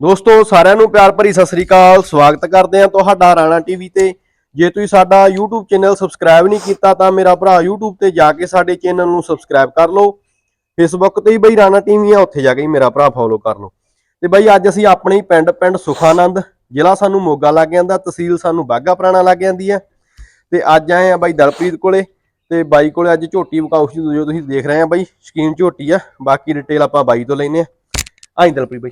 ਦੋਸਤੋ, ਸਾਰਿਆਂ ਨੂੰ ਪਿਆਰ ਭਰੀ ਸਤਿ ਸ੍ਰੀ ਅਕਾਲ। ਸਵਾਗਤ ਕਰਦੇ ਹਾਂ ਤੁਹਾਡਾ ਰਾਣਾ ਟੀਵੀ ਤੇ। ਜੇ ਤੁਸੀਂ ਸਾਡਾ YouTube ਚੈਨਲ ਸਬਸਕ੍ਰਾਈਬ ਨਹੀਂ ਕੀਤਾ, ਤਾਂ ਮੇਰਾ ਭਰਾ YouTube ਤੇ ਜਾ ਕੇ ਸਾਡੇ ਚੈਨਲ ਨੂੰ ਸਬਸਕ੍ਰਾਈਬ ਕਰ ਲਓ। Facebook ਤੇ ਹੀ ਬਈ ਰਾਣਾ ਟੀਵੀ ਆ, ਉੱਥੇ ਜਾ ਕੇ ਮੇਰਾ ਭਰਾ ਫੋਲੋ ਕਰ ਲਓ। ਤੇ ਬਈ ਅੱਜ ਅਸੀਂ ਆਪਣੇ ਹੀ ਪਿੰਡ ਪਿੰਡ ਸੁਖਾਨੰਦ, ਜ਼ਿਲ੍ਹਾ ਸਾਨੂੰ ਮੋਗਾ ਲੱਗ ਜਾਂਦਾ, ਤਹਿਸੀਲ ਸਾਨੂੰ ਬਾਗਾ ਪੁਰਾਣਾ ਲੱਗ ਜਾਂਦੀ ਹੈ। ਤੇ ਅੱਜ ਆਏ ਆ ਬਾਈ ਦਲਪ੍ਰੀਤ ਕੋਲੇ, ਤੇ ਬਾਈ ਕੋਲੇ ਅੱਜ ਝੋਟੀ ਵਿਕਾਊ ਜੋ ਤੁਸੀਂ ਦੇਖ ਰਹੇ ਆ ਬਾਈ ਸ਼ਕੀਨ ਝੋਟੀ ਆ, ਬਾਕੀ ਡਿਟੇਲ ਆਪਾਂ ਬਾਈ ਤੋਂ ਲੈਨੇ ਆ ਆਈ ਦਲਪ੍ਰੀਤ ਬਾਈ।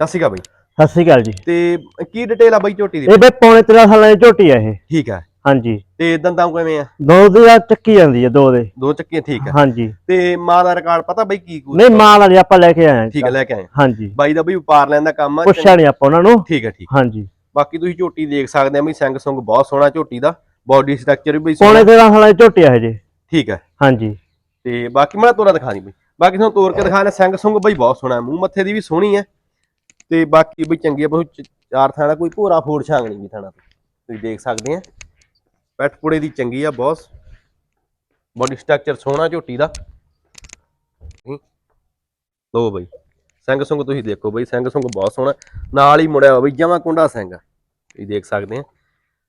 ਸਤਿ ਸ਼੍ਰੀ ਅਕਾਲ ਬਾਈ। ਸਤਿ ਸ਼੍ਰੀ ਅਕਾਲ ਜੀ। ਤੇ ਕੀ ਡਿਟੇਲ ਆ ਬਾਈ ਝੋਟੀ ਦੀ? ਇਹ ਬਈ ਪੌਣੇ 13 ਸਾਲਾਂ ਦੀ ਝੋਟੀ ਆ ਇਹ। ਠੀਕ ਆ। ਹਾਂਜੀ। ਤੇ ਦੰਦਾਂ ਕਿਵੇਂ ਆ? ਦੋ ਦੀ ਆ ਚੱਕੀ ਜਾਂਦੀ ਆ ਦੋ ਦੇ। ਦੋ ਚੱਕੀਆਂ ਠੀਕ ਆ। ਹਾਂਜੀ। ਤੇ ਮਾਂ ਦਾ ਰਿਕਾਰਡ ਪਤਾ ਬਾਈ ਕੀ ਕੂ ਨਹੀਂ ਮਾਲ ਵਾਲੀ ਆਪਾਂ ਲੈ ਕੇ ਆਏ ਠੀਕ ਆ ਲੈ ਕੇ ਆਏ ਹਾਂਜੀ। ਬਾਈ ਦਾ ਬਈ ਵਪਾਰ ਲੈਣ ਦਾ ਕੰਮ ਆ ਪੁੱਛਿਆ ਨਹੀਂ ਆਪਾਂ ਉਹਨਾਂ ਨੂੰ। ਠੀਕ ਆ ਠੀਕ ਹਾਂਜੀ। ਬਾਕੀ ਤੁਸੀਂ ਝੋਟੀ ਦੇਖ ਸਕਦੇ ਆ ਬਈ ਸਿੰਘ ਸੁੰਗ ਬਹੁਤ ਸੋਹਣਾ ਝੋਟੀ ਦਾ ਬਾਡੀ ਸਟਰਕਚਰ ਵੀ ਬਈ ਪੌਣੇ ਸੋਹਣਾ 13 ਸਾਲਾਂ ਦੀ ਝੋਟੀ ਆ ਇਹ ਜੀ। ਠੀਕ ਆ। ਹਾਂਜੀ। ਤੇ ਬਾਕੀ ਮੈਂ ਤੋਰਾ ਦਿਖਾ ਦੀ ਬਈ। ਬਾਕੀ ਤੁਹਾਨੂੰ ਤੋਰ ਕੇ ਦਿਖਾਣਾ ਸਿੰਘ ਸੁੰਗ ਬਈ ਬਹੁਤ ਸੋਹਣਾ ਮੂੰਹ ਮੱਥੇ ਦੀ ਵੀ ਸੋਹਣੀ ਹੈ ਤੇ ਬਾਕੀ ਬਈ ਚੰਗੀ ਆ ਬਹੁਤ ਚਾਰ ਥਾਂ ਦਾ ਕੋਈ ਭੋਰਾ ਫੋੜ ਛਾਂਗ ਨਹੀਂ ਵੀ ਥਾਣਾ ਤੁਸੀਂ ਦੇਖ ਸਕਦੇ ਆ। ਪੈਟ ਪੁੜੇ ਦੀ ਚੰਗੀ ਆ ਬਹੁਤ। ਬਾਡੀ ਸਟਰਕਚਰ ਸੋਹਣਾ ਝੋਟੀ ਦਾ। ਲਓ ਬਈ ਸਿੰਘ ਸੁੰਗ ਤੁਸੀਂ ਦੇਖੋ ਬਈ ਸਿੰਘ ਸੁੰਗ ਬਹੁਤ ਸੋਹਣਾ। ਨਾਲ ਹੀ ਮੁੜਿਆ ਬਈ ਜਮਾ ਕੁੰਡਾ ਸਿੰਘ। ਤੁਸੀਂ ਦੇਖ ਸਕਦੇ ਆ।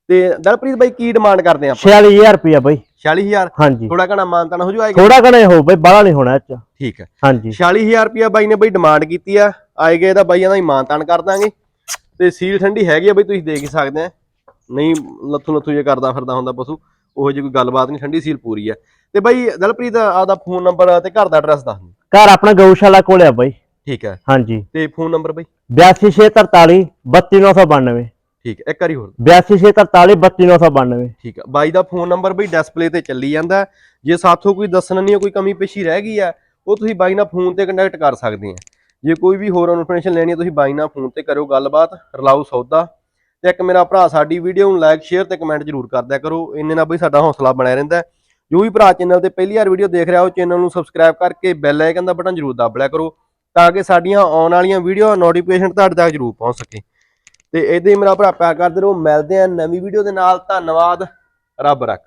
ਤੇ ਦਲਪ੍ਰੀਤ ਬਾਈ ਕੀ ਡਿਮਾਂਡ ਕਰਦੇ ਆ ਆਪਾਂ? 46000 ਰੁਪਿਆ ਬਈ। 46000 ਹਾਂਜੀ। ਥੋੜਾ ਘਣਾ ਮਾਨਤਾਨ ਹੋ ਜਾਏਗਾ। ਥੋੜਾ ਘਣੇ ਹੋ ਬਈ ਬਾਹਲਾ ਨਹੀਂ ਹੋਣਾ ਇਹ ਚ। ਠੀਕ ਹੈ। ਹਾਂਜੀ। 46000 ਰੁਪਿਆ ਬਾਈ ਨੇ ਬਾਈ ਡਿਮਾਂਡ ਕੀਤੀ ਆ। ਆਏ ਗਏ ਦਾ ਬਾਈਆਂ ਦਾ ਹੀ ਮਾਨਤਾਨ ਕਰ ਦਾਂਗੇ। ਤੇ ਸੀਲ ਠੰਡੀ ਹੈਗੀ ਆ ਬਾਈ ਤੁਸੀਂ ਦੇਖ ਹੀ ਸਕਦੇ ਆ। ਨਹੀਂ ਲੱਥੂ ਲੱਥੂ ਜੇ ਕਰਦਾ ਫਿਰਦਾ ਹੁੰਦਾ ਪਸ਼ੂ ਉਹੋ ਜਿਹੀ ਕੋਈ ਗੱਲਬਾਤ ਨਹੀਂ ਠੰਡੀ ਸੀਲ ਪੂਰੀ ਆ। ਤੇ ਬਾਈ ਦਲਪ੍ਰੀਤ ਆਪਦਾ ਫੋਨ ਨੰਬਰ ਤੇ ਘਰ ਦਾ ਐਡਰੈਸ ਦੱਸ ਦਿਓ। ਘਰ ਆਪਣਾ ਗਊਸ਼ਾਲਾ ਕੋਲੇ ਆ ਬਈ। ਠੀਕ ਹੈ ਹਾਂਜੀ। ਤੇ ਫੋਨ ਨੰਬਰ ਬਾਈ? 82643 32992 ਠੀਕ ਹੈ ਇੱਕ ਵਾਰੀ ਹੋਰ। 82643 32992 ਠੀਕ ਹੈ ਬਾਈ ਦਾ ਫੋਨ ਨੰਬਰ ਬਈ ਡਿਸਪਲੇ ਤੇ ਚੱਲੀ ਜਾਂਦਾ। ਜੇ ਸਾਥੋਂ ਕੋਈ ਦੱਸਣ ਨਹੀਂ ਕੋਈ ਕਮੀ ਪੇਸ਼ੀ ਰਹਿ ਗਈ ਆ ਉਹ ਤੁਸੀਂ ਬਾਈ ਨਾਲ ਫੋਨ ਤੇ ਕੰਟੈਕਟ ਕਰ ਸਕਦੇ ਆ। ਜੇ ਕੋਈ ਵੀ ਹੋਰ ਇਨਫੋਰਮੇਸ਼ਨ ਲੈਣੀ ਹੈ, ਤੁਸੀਂ ਬਾਈ ਨਾਲ ਫੋਨ ਤੇ ਕਰਿਓ ਗੱਲਬਾਤ, ਰਲਾਓ ਸੌਦਾ ਤੇ ਇੱਕ ਮੇਰਾ ਭਰਾ ਸਾਡੀ ਵੀਡੀਓ ਨੂੰ ਲਾਈਕ ਸ਼ੇਅਰ ਤੇ ਕਮੈਂਟ ਜ਼ਰੂਰ ਕਰਦਿਆ ਕਰੋ। ਇੰਨੇ ਨਾਲ ਬਈ ਸਾਡਾ ਹੌਸਲਾ ਬਣਿਆ ਰਹਿੰਦਾ ਜੋ ਵੀ ਭਰਾ ਚੈਨਲ ਤੇ ਪਹਿਲੀ ਵਾਰ ਵੀਡੀਓ ਦੇਖ ਰਿਹਾ, ਉਹ ਚੈਨਲ ਨੂੰ ਸਬਸਕ੍ਰਾਈਬ ਕਰਕੇ ਬੈਲ ਆਈਕਨ ਦਾ ਬਟਨ ਜ਼ਰੂਰ ਦਬ ਲਿਆ ਕਰੋ ਤਾਂ ਕਿ ਸਾਡੀਆਂ ਆਉਣ ਵਾਲੀਆਂ ਵੀਡੀਓ ਨੋਟੀਫਿਕੇਸ਼ਨ ਤੁਹਾਡੇ ਤੱਕ ਜ਼ਰੂਰ ਪਹੁੰਚ ਸਕੇ। ਤੇ ਇਦਾਂ ਹੀ ਮੇਰਾ ਭਰਾ ਪਿਆਰ ਕਰਦੇ ਰਹੋ, ਮਿਲਦੇ ਆ ਨਵੀਂ ਵੀਡੀਓ ਦੇ ਨਾਲ। ਧੰਨਵਾਦ, ਰੱਬ ਰੱਖ।